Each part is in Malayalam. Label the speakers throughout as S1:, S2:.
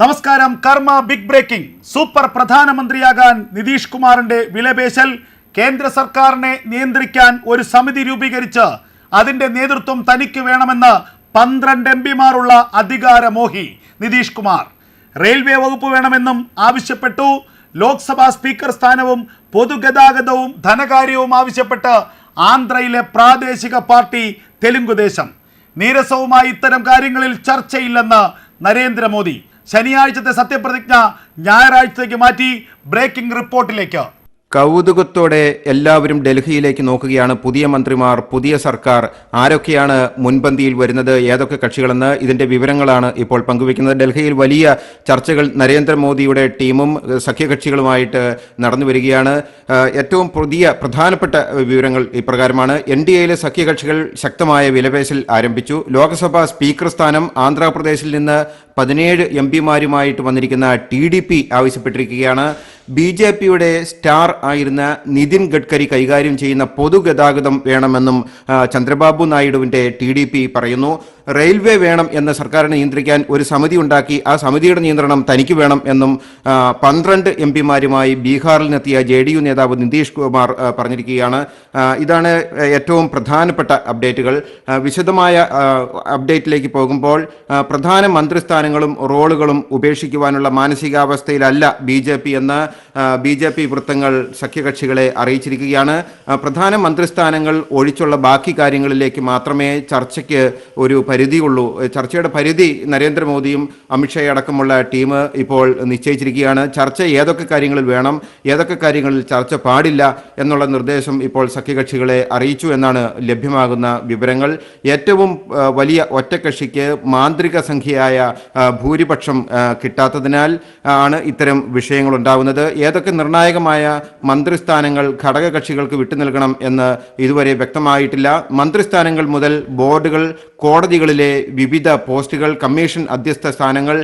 S1: നമസ്കാരം കർമ്മ ബിഗ് ബ്രേക്കിംഗ്. സൂപ്പർ പ്രധാനമന്ത്രിയാകാൻ നിതീഷ് കുമാറിന്റെ വിലപേശൽ കേന്ദ്ര സർക്കാരിനെ നിയന്ത്രിക്കാൻ ഒരു സമിതി രൂപീകരിച്ച് അതിന്റെ നേതൃത്വം തനിക്ക് വേണമെന്ന് പന്ത്രണ്ട് എം പിമാരുള്ള അധികാരമോഹി നിതീഷ് കുമാർ. റെയിൽവേ വകുപ്പ് വേണമെന്നും ആവശ്യപ്പെട്ടു. ലോക്സഭാ സ്പീക്കർ സ്ഥാനവും പൊതുഗതാഗതവും ധനകാര്യവും ആവശ്യപ്പെട്ട് ആന്ധ്രയിലെ പ്രാദേശിക പാർട്ടി തെലുങ്കുദേശം. നീരസവുമായി ഇത്തരം കാര്യങ്ങളിൽ ചർച്ചയില്ലെന്ന് നരേന്ദ്രമോദി. ശനിയാഴ്ചത്തെ സത്യപ്രതിജ്ഞ ഞായറാഴ്ചത്തേക്ക് മാറ്റി ബ്രേക്കിംഗ് റിപ്പോർട്ടിലേക്ക്.
S2: കൗതുകത്തോടെ എല്ലാവരും ഡൽഹിയിലേക്ക് നോക്കുകയാണ്. പുതിയ മന്ത്രിമാർ പുതിയ സർക്കാർ ആരൊക്കെയാണ് മുൻപന്തിയിൽ വരുന്നത് ഏതൊക്കെ കക്ഷികളെന്ന് ഇതിന്റെ വിവരങ്ങളാണ് ഇപ്പോൾ പങ്കുവയ്ക്കുന്നത്. ഡൽഹിയിൽ വലിയ ചർച്ചകൾ നരേന്ദ്രമോദിയുടെ ടീമും സഖ്യകക്ഷികളുമായിട്ട് നടന്നു വരികയാണ്. ഏറ്റവും പുതിയ പ്രധാനപ്പെട്ട വിവരങ്ങൾ ഇപ്രകാരമാണ്. എൻ ഡി എയിലെ സഖ്യകക്ഷികൾ ശക്തമായ വിലപേശൽ ആരംഭിച്ചു. ലോക്സഭാ സ്പീക്കർ സ്ഥാനം ആന്ധ്രാപ്രദേശിൽ നിന്ന് പതിനേഴ് എം പിമാരുമായിട്ട് വന്നിരിക്കുന്ന ടി ഡി പി ആവശ്യപ്പെട്ടിരിക്കുകയാണ്. ബി ജെ പിയുടെ സ്റ്റാർ ആയിരുന്ന നിതിൻ ഗഡ്കരി കൈകാര്യം ചെയ്യുന്ന പൊതുഗതാഗതം വേണമെന്നും ചന്ദ്രബാബു നായിഡുവിന്റെ ടി പറയുന്നു. റെയിൽവേ വേണം എന്ന് സർക്കാരിനെ നിയന്ത്രിക്കാൻ ഒരു സമിതി ഉണ്ടാക്കി ആ സമിതിയുടെ നിയന്ത്രണം തനിക്ക് വേണം എന്നും പന്ത്രണ്ട് എം പിമാരുമായി ബീഹാറിൽ നിന്നെത്തിയ ജെ ഡി യു നേതാവ് നിതീഷ് കുമാർ പറഞ്ഞിരിക്കുകയാണ്. ഇതാണ് ഏറ്റവും പ്രധാനപ്പെട്ട അപ്ഡേറ്റുകൾ. വിശദമായ അപ്ഡേറ്റിലേക്ക് പോകുമ്പോൾ പ്രധാന മന്ത്രിസ്ഥാനങ്ങളും റോളുകളും ഉപേക്ഷിക്കുവാനുള്ള മാനസികാവസ്ഥയിലല്ല ബി ജെ പി എന്ന് ബി ജെ പി വൃത്തങ്ങൾ സഖ്യകക്ഷികളെ അറിയിച്ചിരിക്കുകയാണ്. പ്രധാന മന്ത്രിസ്ഥാനങ്ങൾ ഒഴിച്ചുള്ള ബാക്കി കാര്യങ്ങളിലേക്ക് മാത്രമേ ചർച്ചയ്ക്ക് ഒരു പരിധിയുള്ളൂ. ചർച്ചയുടെ പരിധി നരേന്ദ്രമോദിയും അമിത്ഷാ അടക്കമുള്ള ടീം ഇപ്പോൾ നിശ്ചയിച്ചിരിക്കുകയാണ്. ചർച്ച ഏതൊക്കെ കാര്യങ്ങളിൽ വേണം ഏതൊക്കെ കാര്യങ്ങളിൽ ചർച്ച പാടില്ല എന്നുള്ള നിർദ്ദേശം ഇപ്പോൾ സഖ്യകക്ഷികളെ അറിയിച്ചു എന്നാണ് ലഭ്യമാകുന്ന വിവരങ്ങൾ. ഏറ്റവും വലിയ ഒറ്റക്കക്ഷിക്ക് മാന്ത്രിക സംഖ്യയായ ഭൂരിപക്ഷം കിട്ടാത്തതിനാൽ ആണ് ഇത്തരം വിഷയങ്ങൾ ഉണ്ടാകുന്നത് ഏതൊക്കെ നിർണായകമായ മന്ത്രിസ്ഥാനങ്ങൾ ഘടകകക്ഷികൾക്ക് വിട്ടു നൽകണം എന്ന് ഇതുവരെ വ്യക്തമായിട്ടില്ല. മന്ത്രിസ്ഥാനങ്ങൾ മുതൽ ബോർഡുകൾ കോടതികളിലെ വിവിധ പോസ്റ്റുകൾ കമ്മീഷൻ അധ്യസ്ഥ സ്ഥാനങ്ങൾ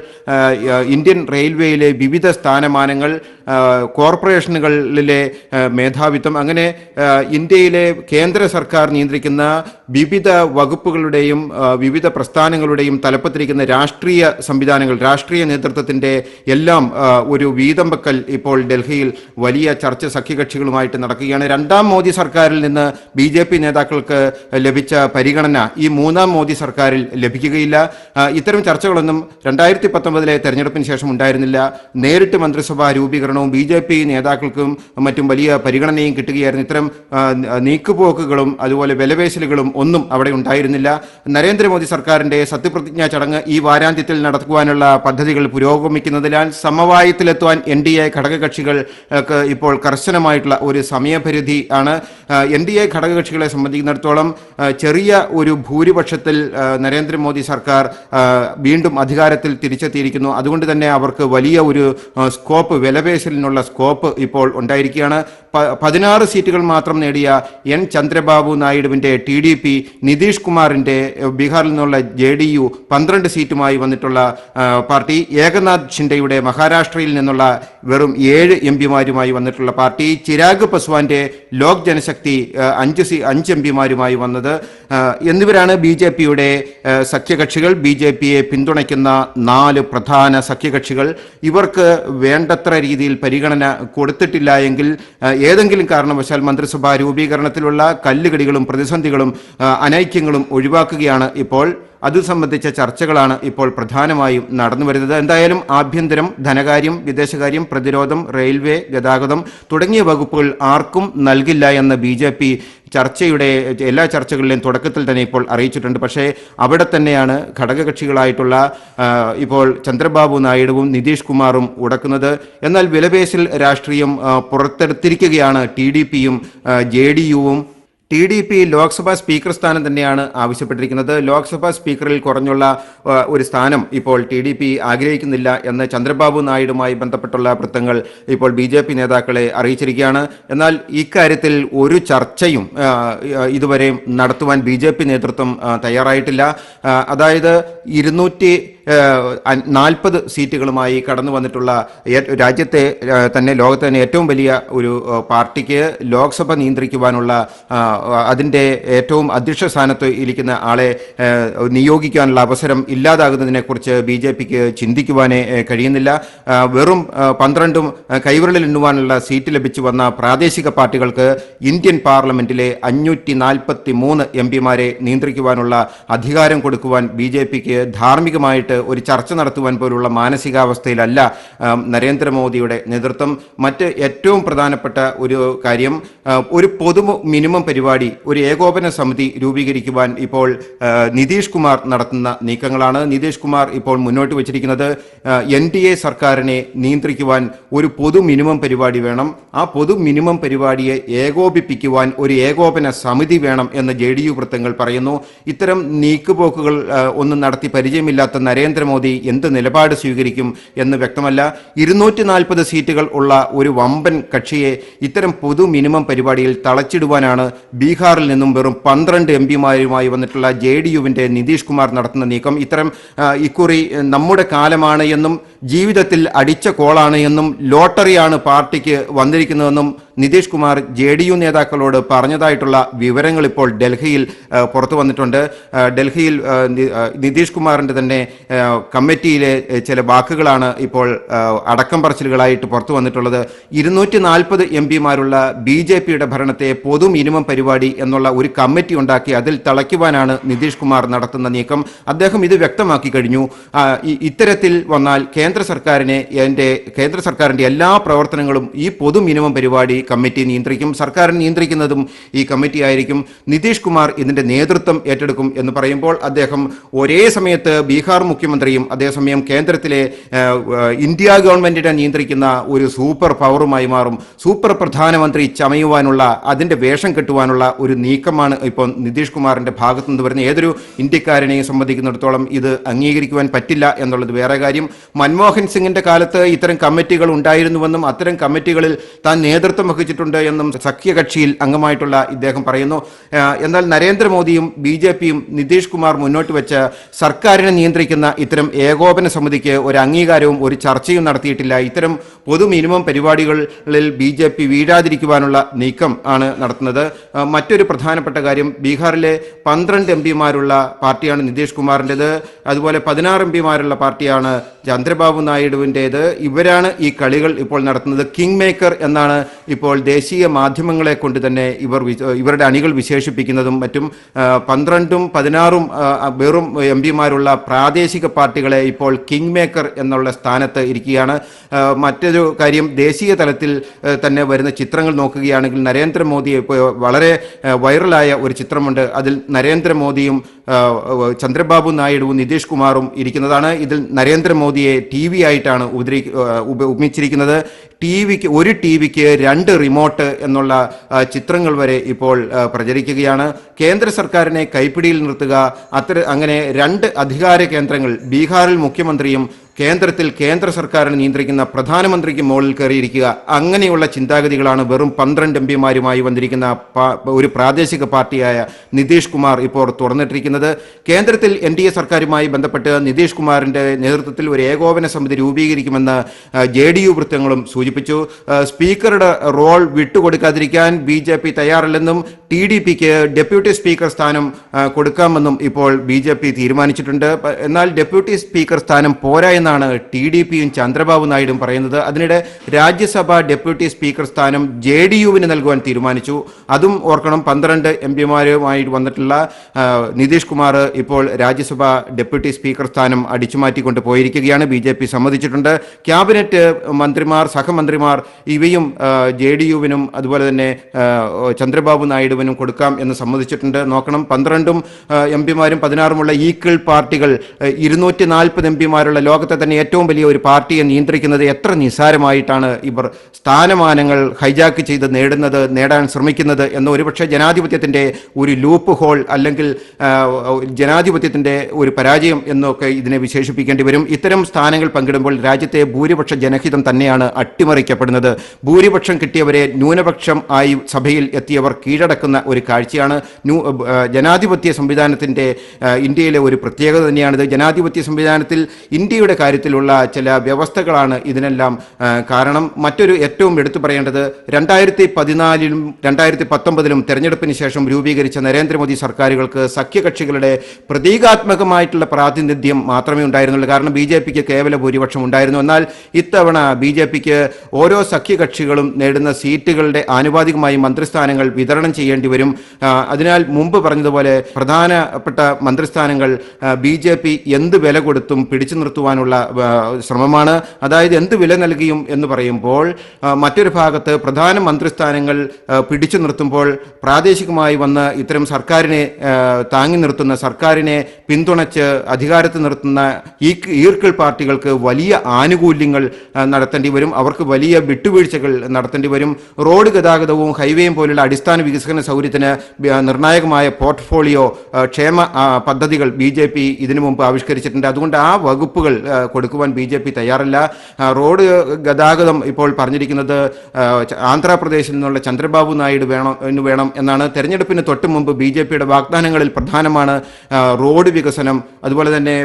S2: ഇന്ത്യൻ റെയിൽവേയിലെ വിവിധ സ്ഥാനമാനങ്ങൾ കോർപ്പറേഷനുകളിലെ മേധാവിത്വം അങ്ങനെ ഇന്ത്യയിലെ കേന്ദ്ര സർക്കാർ നിയന്ത്രിക്കുന്ന വിവിധ വകുപ്പുകളുടെയും വിവിധ പ്രസ്ഥാനങ്ങളുടെയും തലപ്പത്തിരിക്കുന്ന രാഷ്ട്രീയ സംവിധാനങ്ങൾ രാഷ്ട്രീയ നേതൃത്വത്തിന്റെ എല്ലാം ഒരു വീതം വെക്കൽ ഇപ്പോൾ ഡൽഹിയിൽ വലിയ ചർച്ച സഖ്യകക്ഷികളുമായിട്ട് നടക്കുകയാണ്. രണ്ടാം മോദി സർക്കാരിൽ നിന്ന് ബി നേതാക്കൾക്ക് ലഭിച്ച പരിഗണന ഈ മൂന്നാം മോദി സർക്കാരിൽ ലഭിക്കുകയില്ല. ഇത്തരം ചർച്ചകളൊന്നും രണ്ടായിരത്തി പത്തൊമ്പതിലെ തെരഞ്ഞെടുപ്പിന് ശേഷം ഉണ്ടായിരുന്നില്ല. നേരിട്ട് മന്ത്രിസഭാ രൂപീകരണവും ബി ജെ പി നേതാക്കൾക്കും മറ്റും വലിയ പരിഗണനയും കിട്ടുകയായിരുന്നു. ഇത്തരം നീക്കുപോക്കുകളും അതുപോലെ വിലപേശലുകളും ഒന്നും അവിടെ ഉണ്ടായിരുന്നില്ല. നരേന്ദ്രമോദി സർക്കാരിന്റെ സത്യപ്രതിജ്ഞാ ചടങ്ങ് ഈ വാരാന്ത്യത്തിൽ നടക്കുവാനുള്ള പദ്ധതികൾ പുരോഗമിക്കുന്നതിനാൽ സമവായത്തിലെത്തുവാൻ എൻ ഡി എ ഘടകകക്ഷികൾക്ക് ഇപ്പോൾ കർശനമായിട്ടുള്ള ഒരു സമയപരിധി ആണ്. എൻ ഡി എ ഘടകകക്ഷികളെ സംബന്ധിക്കുന്നിടത്തോളം ചെറിയ ഒരു ഭൂരിപക്ഷത്തിൽ നരേന്ദ്രമോദി സർക്കാർ വീണ്ടും അധികാരത്തിൽ തിരിച്ചെത്തിയിരിക്കുന്നു. അതുകൊണ്ട് തന്നെ അവർക്ക് വലിയ ഒരു സ്കോപ്പ് വിലപേശലിനുള്ള സ്കോപ്പ് ഇപ്പോൾ ഉണ്ടായിരിക്കുകയാണ്. പതിനാറ് സീറ്റുകൾ മാത്രം നേടിയ എൻ ചന്ദ്രബാബു നായിഡുവിന്റെ ടി ഡി പി നിതീഷ് കുമാറിന്റെ ബീഹാറിൽ നിന്നുള്ള ജെ ഡി യു പന്ത്രണ്ട് സീറ്റുമായി വന്നിട്ടുള്ള പാർട്ടി ഏകനാഥ് ഷിൻഡെയുടെ മഹാരാഷ്ട്രയിൽ നിന്നുള്ള വെറും ഏഴ് എം പിമാരുമായി വന്നിട്ടുള്ള പാർട്ടി ചിരാഗ് പസ്വാന്റെ ലോക് ജനശക്തി ആ, അഞ്ച് സി അഞ്ച് എം പിമാരുമായി വന്നത്. എന്നിവരാണ് ബി ജെ പിയുടെ സഖ്യകക്ഷികൾ. ബി ജെ പിയെ പിന്തുണയ്ക്കുന്ന നാല് പ്രധാന സഖ്യകക്ഷികൾ. ഇവർക്ക് വേണ്ടത്ര രീതിയിൽ പരിഗണന കൊടുത്തിട്ടില്ല എങ്കിൽ ഏതെങ്കിലും കാരണവശാൽ മന്ത്രിസഭാ രൂപീകരണത്തിലുള്ള കല്ലുകടികളും പ്രതിസന്ധികളും അനൈക്യങ്ങളും ഒഴിവാക്കുകയാണ് ഇപ്പോൾ അത് സംബന്ധിച്ച ചർച്ചകളാണ് ഇപ്പോൾ പ്രധാനമായും നടന്നുവരുന്നത്. എന്തായാലും ആഭ്യന്തരം ധനകാര്യം വിദേശകാര്യം പ്രതിരോധം റെയിൽവേ ഗതാഗതം തുടങ്ങിയ വകുപ്പുകൾ ആർക്കും നൽകില്ല എന്ന് ബി ചർച്ചയുടെ എല്ലാ ചർച്ചകളിലെയും തുടക്കത്തിൽ തന്നെ ഇപ്പോൾ അറിയിച്ചിട്ടുണ്ട്. പക്ഷേ അവിടെ തന്നെയാണ് ഘടകകക്ഷികളായിട്ടുള്ള ഇപ്പോൾ ചന്ദ്രബാബു നായിഡുവും നിതീഷ് കുമാറും ഉടക്കുന്നത്. എന്നാൽ വിലപേശൽ രാഷ്ട്രീയം പുറത്തെടുത്തിരിക്കുകയാണ് ടി ഡി പിയും J D യുവും. T D P Lok Sabha speaker സ്ഥാനം തന്നെയാണ് ആവശ്യപ്പെട്ടിരിക്കുന്നത്. ലോക്സഭാ സ്പീക്കറിൽ കുറഞ്ഞുള്ള ഒരു സ്ഥാനം ഇപ്പോൾ ടി ഡി പി ആഗ്രഹിക്കുന്നില്ല എന്ന് ചന്ദ്രബാബു നായിഡുമായി ബന്ധപ്പെട്ടുള്ള വൃത്തങ്ങൾ ഇപ്പോൾ ബി ജെ പി നേതാക്കളെ അറിയിച്ചിരിക്കുകയാണ്. എന്നാൽ ഇക്കാര്യത്തിൽ ഒരു ചർച്ചയും ഇതുവരെയും ഇതുവരെ നടത്തുവാൻ ബി ജെ പി നേതൃത്വം തയ്യാറായിട്ടില്ല. അതായത് ഇരുന്നൂറ്റി നാൽപ്പത് സീറ്റുകളുമായി കടന്നു വന്നിട്ടുള്ള രാജ്യത്തെ തന്നെ ലോകത്തെ തന്നെ ഏറ്റവും വലിയ ഒരു പാർട്ടിക്ക് ലോക്സഭ നിയന്ത്രിക്കുവാനുള്ള അതിന്റെ ഏറ്റവും അധ്യക്ഷ സ്ഥാനത്ത് ഇരിക്കുന്ന ആളെ നിയോഗിക്കാനുള്ള അവസരം ഇല്ലാതാകുന്നതിനെക്കുറിച്ച് ബി ജെ പിക്ക് ചിന്തിക്കുവാനേ കഴിയുന്നില്ല. വെറും പന്ത്രണ്ടും കൈവിരളിൽ എണ്ണുവാനുള്ള സീറ്റ് ലഭിച്ചു വന്ന പ്രാദേശിക പാർട്ടികൾക്ക് ഇന്ത്യൻ പാർലമെന്റിലെ അഞ്ഞൂറ്റി നാൽപ്പത്തി മൂന്ന് എം പിമാരെ നിയന്ത്രിക്കുവാനുള്ള അധികാരം കൊടുക്കുവാൻ ബി ജെ പിക്ക് ധാർമ്മികമായിട്ട് ഒരു ചർച്ച നടത്തുവാൻ പോലുള്ള മാനസികാവസ്ഥയിലല്ല നരേന്ദ്രമോദിയുടെ നേതൃത്വം. മറ്റ് ഏറ്റവും പ്രധാനപ്പെട്ട ഒരു കാര്യം ഒരു പൊതു മിനിമം പരിപാടി ഒരു ഏകോപന സമിതി രൂപീകരിക്കുവാൻ ഇപ്പോൾ നിതീഷ് കുമാർ നടത്തുന്ന നീക്കങ്ങളാണ്. നിതീഷ് കുമാർ ഇപ്പോൾ മുന്നോട്ട് വച്ചിരിക്കുന്നത് എൻ ഡി എ സർക്കാരിനെ നിയന്ത്രിക്കുവാൻ ഒരു പൊതു മിനിമം പരിപാടി വേണം. ആ പൊതു മിനിമം പരിപാടിയെ ഏകോപിപ്പിക്കുവാൻ ഒരു ഏകോപന സമിതി വേണം എന്ന് ജെ ഡി യു വൃത്തങ്ങൾ പറയുന്നു. ഇത്തരം നീക്കുപോക്കുകൾ ഒന്നും നടത്തി പരിചയമില്ലാത്ത നരേന്ദ്രമോദി എന്ത് നിലപാട് സ്വീകരിക്കും എന്ന് വ്യക്തമല്ല. ഇരുന്നൂറ്റി നാൽപ്പത് സീറ്റുകൾ ഉള്ള ഒരു വമ്പൻ കക്ഷിയെ ഇത്തരം പൊതു മിനിമം പരിപാടിയിൽ തളച്ചിടുവാനാണ് ബീഹാറിൽ നിന്നും വെറും പന്ത്രണ്ട് എം പിമാരുമായി വന്നിട്ടുള്ള ജെ ഡി യുവിന്റെ നിതീഷ് കുമാർ നടത്തുന്ന നീക്കം. ഇത്തരം ഇക്കുറി നമ്മുടെ കാലമാണ് എന്നും ജീവിതത്തിൽ അടിച്ച കോളാണ് എന്നും ലോട്ടറിയാണ് പാർട്ടിക്ക് വന്നിരിക്കുന്നതെന്നും Nitish Kumar J D U നേതാക്കളോട് പറഞ്ഞതായിട്ടുള്ള വിവരങ്ങൾ ഇപ്പോൾ ഡൽഹിയിൽ പുറത്തു വന്നിട്ടുണ്ട്. ഡൽഹിയിൽ നിതീഷ് കുമാറിന്റെ തന്നെ കമ്മിറ്റിയിലെ ചില വാക്കുകളാണ് ഇപ്പോൾ അടക്കം പറച്ചിലുകളായിട്ട് പുറത്തു വന്നിട്ടുള്ളത്. ഇരുന്നൂറ്റി നാൽപ്പത് എം പിമാരുള്ള ബി ജെ പിയുടെ ഭരണത്തെ പൊതു മിനിമം പരിപാടി എന്നുള്ള ഒരു കമ്മിറ്റി ഉണ്ടാക്കി അതിൽ തളയ്ക്കുവാനാണ് നിതീഷ് കുമാർ നടത്തുന്ന നീക്കം. അദ്ദേഹം ഇത് വ്യക്തമാക്കി കഴിഞ്ഞു. ഇത്തരത്തിൽ വന്നാൽ കേന്ദ്ര സർക്കാരിനെ എന്റെ കേന്ദ്ര സർക്കാരിന്റെ എല്ലാ പ്രവർത്തനങ്ങളും ഈ പൊതു മിനിമം പരിപാടി കമ്മിറ്റി നിയന്ത്രിക്കും. സർക്കാർ നിയന്ത്രിക്കുന്നതും ഈ കമ്മിറ്റി ആയിരിക്കും. നിതീഷ് കുമാർ ഇതിന്റെ നേതൃത്വം ഏറ്റെടുക്കും എന്ന് പറയുമ്പോൾ അദ്ദേഹം ഒരേ സമയത്ത് ബീഹാർ മുഖ്യമന്ത്രിയും അതേസമയം കേന്ദ്രത്തിലെ ഇന്ത്യ ഗവൺമെന്റിനെ നിയന്ത്രിക്കുന്ന ഒരു സൂപ്പർ പവറുമായി മാറും. സൂപ്പർ പ്രധാനമന്ത്രി ചമയുവാനുള്ള അതിന്റെ വേഷം കെട്ടുവാനുള്ള ഒരു നീക്കമാണ് ഇപ്പോൾ നിതീഷ് കുമാറിന്റെ ഭാഗത്തു നിന്ന് വരുന്ന ഏതൊരു ഇന്ത്യക്കാരനെയും സംബന്ധിക്കുന്നിടത്തോളം ഇത് അംഗീകരിക്കുവാൻ പറ്റില്ല എന്നുള്ളത് വേറെ കാര്യം. മൻമോഹൻ സിംഗിന്റെ കാലത്ത് ഇത്തരം കമ്മിറ്റികൾ ഉണ്ടായിരുന്നുവെന്നും അത്തരം കമ്മിറ്റികളിൽ താൻ നേതൃത്വം വഹിച്ചിട്ടുണ്ട് എന്നും സഖ്യകക്ഷിയിൽ അംഗമായിട്ടുള്ള ഇദ്ദേഹം പറയുന്നു. എന്നാൽ നരേന്ദ്രമോദിയും ബി ജെ പിയും നിതീഷ് കുമാർ മുന്നോട്ട് വെച്ച സർക്കാരിനെ നിയന്ത്രിക്കുന്ന ഇത്തരം ഏകോപന സമിതിക്ക് ഒരു അംഗീകാരവും ഒരു ചർച്ചയും നടത്തിയിട്ടില്ല. ഇത്തരം പൊതു മിനിമം പരിപാടികളിൽ ബി ജെ പി വീഴാതിരിക്കുവാനുള്ള നീക്കം ആണ് നടത്തുന്നത്. മറ്റൊരു പ്രധാനപ്പെട്ട കാര്യം ബീഹാറിലെ പന്ത്രണ്ട് എം പിമാരുള്ള പാർട്ടിയാണ് നിതീഷ് കുമാറിന്റെത്. അതുപോലെ പതിനാറ് എം പിമാരുള്ള പാർട്ടിയാണ് ചന്ദ്രബാബു നായിഡുവിന്റേത് ഇവരാണ് ഈ കളികൾ ഇപ്പോൾ നടത്തുന്നത്. കിങ് മേക്കർ എന്നാണ് ഇപ്പോൾ ദേശീയ മാധ്യമങ്ങളെ കൊണ്ട് തന്നെ ഇവർ ഇവരുടെ അണികൾ വിശേഷിപ്പിക്കുന്നതും മറ്റും പന്ത്രണ്ടും പതിനാറും വെറും എം പിമാരുള്ള പ്രാദേശിക പാർട്ടികളെ ഇപ്പോൾ കിങ് മേക്കർ എന്നുള്ള സ്ഥാനത്ത് ഇരിക്കുകയാണ്. മറ്റൊരു കാര്യം ദേശീയ തലത്തിൽ തന്നെ വരുന്ന ചിത്രങ്ങൾ നോക്കുകയാണെങ്കിൽ നരേന്ദ്രമോദി ഇപ്പോൾ വളരെ വൈറലായ ഒരു ചിത്രമുണ്ട്. അതിൽ നരേന്ദ്രമോദിയും ചന്ദ്രബാബു നായിഡുവും നിതീഷ് കുമാറും ഇരിക്കുന്നതാണ്. ഇതിൽ നരേന്ദ്രമോദിയെ ടി വി ആയിട്ടാണ് ഉപദ്രവി ടി വിക്ക് ഒരു ടി വിക്ക് രണ്ട് റിമോട്ട് എന്നുള്ള ചിത്രങ്ങൾ വരെ ഇപ്പോൾ പ്രചരിക്കുകയാണ്. കേന്ദ്ര സർക്കാരിനെ കൈപ്പിടിയിൽ നിർത്തുക അത്ര അങ്ങനെ രണ്ട് അധികാര കേന്ദ്രങ്ങൾ ബീഹാറിൽ മുഖ്യമന്ത്രിയും കേന്ദ്രത്തിൽ കേന്ദ്ര സർക്കാരിനെ നിയന്ത്രിക്കുന്ന പ്രധാനമന്ത്രിക്ക് മുകളിൽ കയറിയിരിക്കുക. അങ്ങനെയുള്ള ചിന്താഗതികളാണ് വെറും പന്ത്രണ്ട് എം പിമാരുമായി വന്നിരിക്കുന്ന ഒരു പ്രാദേശിക പാർട്ടിയായ നിതീഷ് കുമാർ ഇപ്പോൾ തുറന്നിട്ടിരിക്കുന്നത്. കേന്ദ്രത്തിൽ എൻ ഡി എ സർക്കാരുമായി ബന്ധപ്പെട്ട് നിതീഷ് കുമാറിന്റെ നേതൃത്വത്തിൽ ഒരു ഏകോപന സമിതി രൂപീകരിക്കുമെന്ന് ജെ ഡി യു വൃത്തങ്ങളും സൂചിപ്പിച്ചു. സ്പീക്കറുടെ റോൾ വിട്ടുകൊടുക്കാതിരിക്കാൻ ബി ജെ പി തയ്യാറല്ലെന്നും ടി ഡി പിക്ക് ഡെപ്യൂട്ടി സ്പീക്കർ സ്ഥാനം കൊടുക്കാമെന്നും ഇപ്പോൾ ബി ജെ പി തീരുമാനിച്ചിട്ടുണ്ട്. എന്നാൽ ഡെപ്യൂട്ടി സ്പീക്കർ സ്ഥാനം പോരാ എന്നാണ് ടി ഡി പിയും ചന്ദ്രബാബു നായിഡും പറയുന്നത്. അതിനിടെ രാജ്യസഭ ഡെപ്യൂട്ടി സ്പീക്കർ സ്ഥാനം ജെ ഡി യുവിന് നൽകുവാൻ തീരുമാനിച്ചു. അതും ഓർക്കണം പന്ത്രണ്ട് എം പിമാരുമായി വന്നിട്ടുള്ള നിതീഷ് കുമാർ ഇപ്പോൾ രാജ്യസഭ ഡെപ്യൂട്ടി സ്പീക്കർ സ്ഥാനം അടിച്ചുമാറ്റിക്കൊണ്ട് പോയിരിക്കുകയാണ്. ബി ജെ പി സമ്മതിച്ചിട്ടുണ്ട്. ക്യാബിനറ്റ് മന്ത്രിമാർ സഹമന്ത്രിമാർ ഇവയും ജെ ഡി യുവിനും അതുപോലെ തന്നെ ചന്ദ്രബാബു നായിഡുവിനും കൊടുക്കാം എന്ന് സമ്മതിച്ചിട്ടുണ്ട്. നോക്കണം. പന്ത്രണ്ടും എം പിമാരും പതിനാറുമുള്ള ഈക്വൽ പാർട്ടികൾ ഇരുന്നൂറ്റി നാൽപ്പത് എം പിമാരുള്ള ലോകത്തെ തന്നെ ഏറ്റവും വലിയ ഒരു പാർട്ടിയെ നിയന്ത്രിക്കുന്നത് എത്ര നിസ്സാരമായിട്ടാണ് ഇവർ സ്ഥാനമാനങ്ങൾ ഹൈജാക്ക് ചെയ്ത് നേടുന്നത് നേടാൻ ശ്രമിക്കുന്നത് എന്ന ഒരുപക്ഷെ ജനാധിപത്യത്തിന്റെ ഒരു ലൂപ്പ് ഹോൾ അല്ലെങ്കിൽ ജനാധിപത്യത്തിന്റെ ഒരു പരാജയം എന്നൊക്കെ ഇതിനെ വിശേഷിപ്പിക്കേണ്ടി വരും. ഇത്തരം സ്ഥാനങ്ങൾ പങ്കിടുമ്പോൾ രാജ്യത്തെ ഭൂരിപക്ഷ ജനഹിതം തന്നെയാണ് അട്ടിമറിക്കപ്പെടുന്നത്. ഭൂരിപക്ഷം കിട്ടിയവരെ ന്യൂനപക്ഷം ആയി സഭയിൽ എത്തിയവർ കീഴടക്കുന്ന ഒരു കാഴ്ചയാണ് ജനാധിപത്യ സംവിധാനത്തിന്റെ ഇന്ത്യയിലെ ഒരു പ്രത്യേകത തന്നെയാണിത്. ജനാധിപത്യ സംവിധാനത്തിൽ ഇന്ത്യയുടെ കാര്യത്തിലുള്ള ചില വ്യവസ്ഥകളാണ് ഇതിനെല്ലാം കാരണം. മറ്റൊരു ഏറ്റവും എടുത്തു പറയേണ്ടത് രണ്ടായിരത്തി പതിനാലിലും രണ്ടായിരത്തി പത്തൊമ്പതിലും തെരഞ്ഞെടുപ്പിന് ശേഷം രൂപീകരിച്ച നരേന്ദ്രമോദി സർക്കാരുകൾക്ക് സഖ്യകക്ഷികളുടെ പ്രതീകാത്മകമായിട്ടുള്ള പ്രാതിനിധ്യം മാത്രമേ ഉണ്ടായിരുന്നുള്ളൂ. കാരണം ബി ജെ പിക്ക് കേവല ഭൂരിപക്ഷം ഉണ്ടായിരുന്നു. എന്നാൽ ഇത്തവണ ബി ജെ പിക്ക് ഓരോ സഖ്യകക്ഷികളും നേടുന്ന സീറ്റുകളുടെ ആനുപാതികമായി മന്ത്രിസ്ഥാനങ്ങൾ വിതരണം ചെയ്യേണ്ടി വരും. അതിനാൽ മുമ്പ് പറഞ്ഞതുപോലെ പ്രധാനപ്പെട്ട മന്ത്രിസ്ഥാനങ്ങൾ ബി ജെ പി എന്ത് വില കൊടുത്തും പിടിച്ചു നിർത്തുവാനുള്ള ശ്രമമാണ്. അതായത് എന്ത് വില നൽകിയും എന്ന് പറയുമ്പോൾ മറ്റൊരു ഭാഗത്ത് പ്രധാന മന്ത്രിസ്ഥാനങ്ങൾ പിടിച്ചു നിർത്തുമ്പോൾ പ്രാദേശികമായി വന്ന് ഇത്തരം സർക്കാരിനെ താങ്ങി നിർത്തുന്ന സർക്കാരിനെ പിന്തുണച്ച് അധികാരത്തിൽ നിർത്തുന്ന ഈ ഈർക്കിൾ പാർട്ടികൾക്ക് വലിയ ആനുകൂല്യങ്ങൾ നടത്തേണ്ടി വരും. അവർക്ക് വലിയ വിട്ടുവീഴ്ചകൾ നടത്തേണ്ടി വരും. റോഡ് ഗതാഗതവും ഹൈവേയും പോലുള്ള അടിസ്ഥാന വികസന സൗകര്യത്തിന് നിർണായകമായ പോർട്ട്ഫോളിയോ ക്ഷേമ പദ്ധതികൾ ബി ജെ പി ഇതിനു മുമ്പ് ആവിഷ്കരിച്ചിട്ടുണ്ട്. അതുകൊണ്ട് ആ വകുപ്പുകൾ കൊടുക്കുവാൻ ബി ജെ പി തയ്യാറല്ല. റോഡ് ഗതാഗതം ഇപ്പോൾ പറഞ്ഞിരിക്കുന്നത് ആന്ധ്രാപ്രദേശിൽ നിന്നുള്ള ചന്ദ്രബാബു നായിഡു വേണം വേണം എന്നാണ്. തെരഞ്ഞെടുപ്പിന് തൊട്ട് മുമ്പ് ബി ജെ പിയുടെ വാഗ്ദാനങ്ങളിൽ പ്രധാനമാണ് റോഡ് വികസനം അതുപോലെ തന്നെ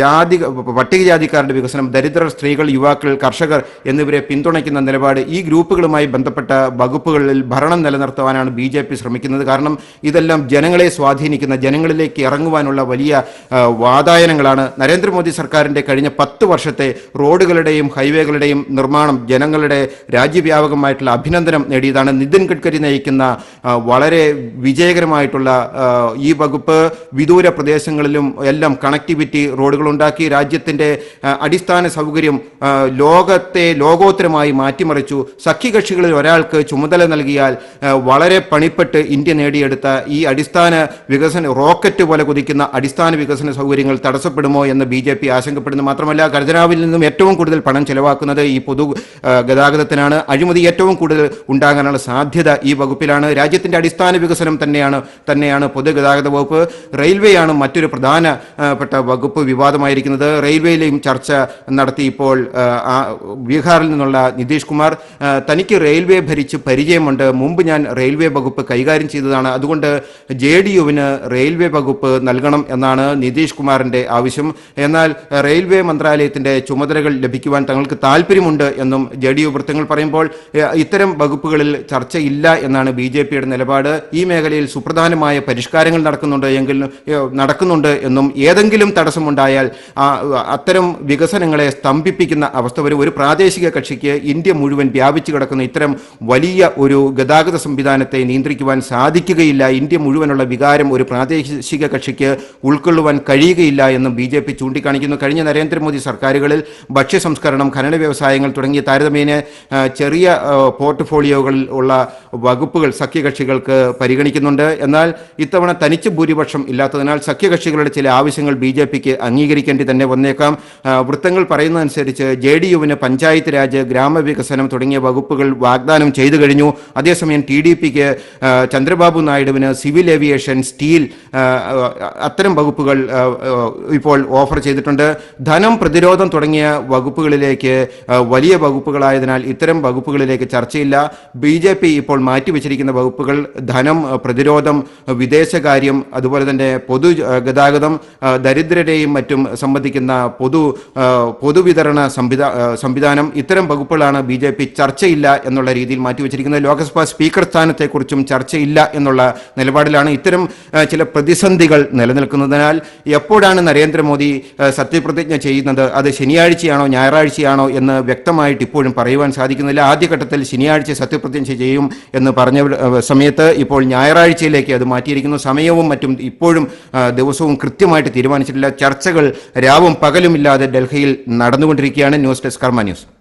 S2: ജാതി പട്ടികജാതിക്കാരുടെ വികസനം ദരിദ്രർ സ്ത്രീകൾ യുവാക്കൾ കർഷകർ എന്നിവരെ പിന്തുണയ്ക്കുന്ന നിലപാട് ഈ ഗ്രൂപ്പുകളുമായി ബന്ധപ്പെട്ട വകുപ്പുകളിൽ ഭരണം നിലനിർത്തുവാനാണ് ബി ശ്രമിക്കുന്നത്. കാരണം ഇതെല്ലാം ജനങ്ങളെ സ്വാധീനിക്കുന്ന ജനങ്ങളിലേക്ക് ഇറങ്ങുവാനുള്ള വലിയ വാതായനങ്ങളാണ്. നരേന്ദ്രമോദി സർക്കാരിന്റെ കഴിഞ്ഞ പത്ത് വർഷത്തെ റോഡുകളുടെയും ഹൈവേകളുടെയും നിർമ്മാണം ജനങ്ങളുടെ രാജ്യവ്യാപകമായിട്ടുള്ള അഭിനന്ദനം നേടിയതാണ്. നിതിൻ ഗഡ്കരി നയിക്കുന്ന വളരെ വിജയകരമായിട്ടുള്ള ഈ വകുപ്പ് വിദൂര പ്രദേശങ്ങളിലും എല്ലാം കണക്ടിവിറ്റി റോഡുകൾ ഉണ്ടാക്കി രാജ്യത്തിന്റെ അടിസ്ഥാന സൗകര്യം ലോകത്തെ ലോകത്തെ ലോകോത്തരമായി മാറ്റിമറിച്ചു. സഖ്യകക്ഷികളിൽ ഒരാൾക്ക് ചുമതല നൽകിയാൽ വളരെ പണിപ്പെട്ട് ഇന്ത്യ നേടിയെടുത്ത ഈ അടിസ്ഥാന വികസന റോക്കറ്റ് പോലെ കുതിക്കുന്ന അടിസ്ഥാന വികസന സൗകര്യങ്ങൾ തടസ്സപ്പെടുമോ എന്ന് ബി ജെ പി ആശങ്കപ്പെടുന്നു. മാത്രമല്ല ഖജനാവിൽ നിന്നും ഏറ്റവും കൂടുതൽ പണം ചെലവാക്കുന്നത് ഈ പൊതു ഗതാഗതത്തിനാണ്. അഴിമതി ഏറ്റവും കൂടുതൽ ഉണ്ടാകാനുള്ള സാധ്യത ഈ വകുപ്പിലാണ്. രാജ്യത്തിന്റെ അടിസ്ഥാന വികസനം തന്നെയാണ് തന്നെയാണ് പൊതുഗതാഗത വകുപ്പ്. റെയിൽവേയാണ് മറ്റൊരു പ്രധാനപ്പെട്ട വകുപ്പ് വിവാദമായിരിക്കുന്നത്. റെയിൽവേയിലെയും ചർച്ച നടത്തി ഇപ്പോൾ ബീഹാറിൽ ആ, നിന്നുള്ള നിതീഷ് കുമാർ തനിക്ക് റെയിൽവേ ഭരിച്ച് പരിചയമുണ്ട്. മുമ്പ് ഞാൻ റെയിൽവേ വകുപ്പ് കൈകാര്യം ചെയ്തതാണ്. അതുകൊണ്ട് ജെ ഡി യുവിന് റെയിൽവേ വകുപ്പ് നൽകണം എന്നാണ് നിതീഷ് കുമാറിന്റെ ആവശ്യം. എന്നാൽ റെയിൽവേ മന്ത്രാലയത്തിന്റെ ചുമതലകൾ ലഭിക്കുവാൻ തങ്ങൾക്ക് താല്പര്യമുണ്ട് എന്നും ജെ ഡി യു വൃത്തങ്ങൾ പറയുമ്പോൾ ഇത്തരം വകുപ്പുകളിൽ ചർച്ചയില്ല എന്നാണ് ബി ജെ പിയുടെ നിലപാട്. ഈ മേഖലയിൽ സുപ്രധാനമായ പരിഷ്കാരങ്ങൾ നടക്കുന്നുണ്ട് എങ്കിൽ നടക്കുന്നുണ്ട് എന്നും ഏതെങ്കിലും തടസ്സമുണ്ടായാൽ അത്തരം വികസനങ്ങളെ സ്തംഭിപ്പിക്കുന്ന അവസ്ഥ ഒരു പ്രാദേശിക കക്ഷിക്ക് ഇന്ത്യ മുഴുവൻ വ്യാപിച്ചു കിടക്കുന്ന ഇത്തരം വലിയ ഒരു ഗതാഗത സംവിധാനത്തെ നിയന്ത്രിക്കുവാൻ സാധിക്കുകയില്ല. ഇന്ത്യ മുഴുവനുള്ള വികാരം ഒരു പ്രാദേശിക കക്ഷിക്ക് ഉൾക്കൊള്ളുവാൻ കഴിയുകയില്ല എന്നും ബി ജെ പി ചൂണ്ടിക്കാണിക്കുന്നു. കഴിഞ്ഞ നരേന്ദ്രമോദി സർക്കാരുകളിൽ ഭക്ഷ്യ സംസ്കരണം ഖനന വ്യവസായങ്ങൾ തുടങ്ങിയ താരതമ്യേന ചെറിയ പോർട്ട്ഫോളിയോകളിൽ ഉള്ള വകുപ്പുകൾ സഖ്യകക്ഷികൾക്ക് പരിഗണിക്കുന്നുണ്ട്. എന്നാൽ ഇത്തവണ തനിച്ച് ഭൂരിപക്ഷം ഇല്ലാത്തതിനാൽ സഖ്യകക്ഷികളുടെ ചില ആവശ്യങ്ങൾ ബി ജെ പിക്ക് അംഗീകരിക്കേണ്ടി തന്നെ വന്നേക്കാം. വൃത്തങ്ങൾ പറയുന്നതനുസരിച്ച് ജെ ഡി യുവിന് പഞ്ചായത്ത് രാജ് ഗ്രാമവികസനം തുടങ്ങിയ വകുപ്പുകൾ വാഗ്ദാനം ചെയ്തു കഴിഞ്ഞു. അതേസമയം ടി ഡി പിക്ക് ചന്ദ്രബാബു നായിഡുവിന് സിവിൽ ഏവിയേഷൻ സ്റ്റീൽ അത്തരം വകുപ്പുകൾ ഇപ്പോൾ ഓഫർ ചെയ്തിട്ടുണ്ട്. ധനം പ്രതിരോധം തുടങ്ങിയ വകുപ്പുകളിലേക്ക് വലിയ വകുപ്പുകളായതിനാൽ ഇത്തരം വകുപ്പുകളിലേക്ക് ചർച്ചയില്ല. ബി ജെ പി ഇപ്പോൾ മാറ്റിവെച്ചിരിക്കുന്ന വകുപ്പുകൾ ധനം പ്രതിരോധം വിദേശകാര്യം അതുപോലെ തന്നെ പൊതു ഗതാഗതം ദരിദ്രരെയും മറ്റും സംബന്ധിക്കുന്ന പൊതു പൊതുവിതരണ സംവിധാ സംവിധാനം ഇത്തരം വകുപ്പുകളാണ് ബി ജെ പി ചർച്ചയില്ല എന്നുള്ള രീതിയിൽ മാറ്റിവെച്ചിരിക്കുന്നത്. ലോക്സഭാ സ്പീക്കർ സ്ഥാനത്തെക്കുറിച്ചും ചർച്ചയില്ല എന്നുള്ള നിലപാടിലാണ് ഇത്തരം ചില പ്രതിസന്ധികൾ നിലനിൽക്കുന്നതിനാൽ എപ്പോഴാണ് നരേന്ദ്രമോദി സത്യപ്രതിജ്ഞ ചെയ്യുന്നത്? അത് ശനിയാഴ്ചയാണോ ഞായറാഴ്ചയാണോ എന്ന് വ്യക്തമായിട്ട് ഇപ്പോഴും പറയുവാൻ സാധിക്കുന്നില്ല. ആദ്യഘട്ടത്തിൽ ശനിയാഴ്ച സത്യപ്രതിജ്ഞ ചെയ്യും എന്ന് പറഞ്ഞ സമയത്ത് ഇപ്പോൾ ഞായറാഴ്ചയിലേക്ക് അത് മാറ്റിയിരിക്കുന്നു. സമയവും മറ്റും ഇപ്പോഴും ദിവസവും കൃത്യമായിട്ട് തീരുമാനിച്ചിട്ടില്ല. ചർച്ചകൾ രാവും പകലുമില്ലാതെ ഡൽഹിയിൽ നടന്നുകൊണ്ടിരിക്കുകയാണ്. News desk Karma news.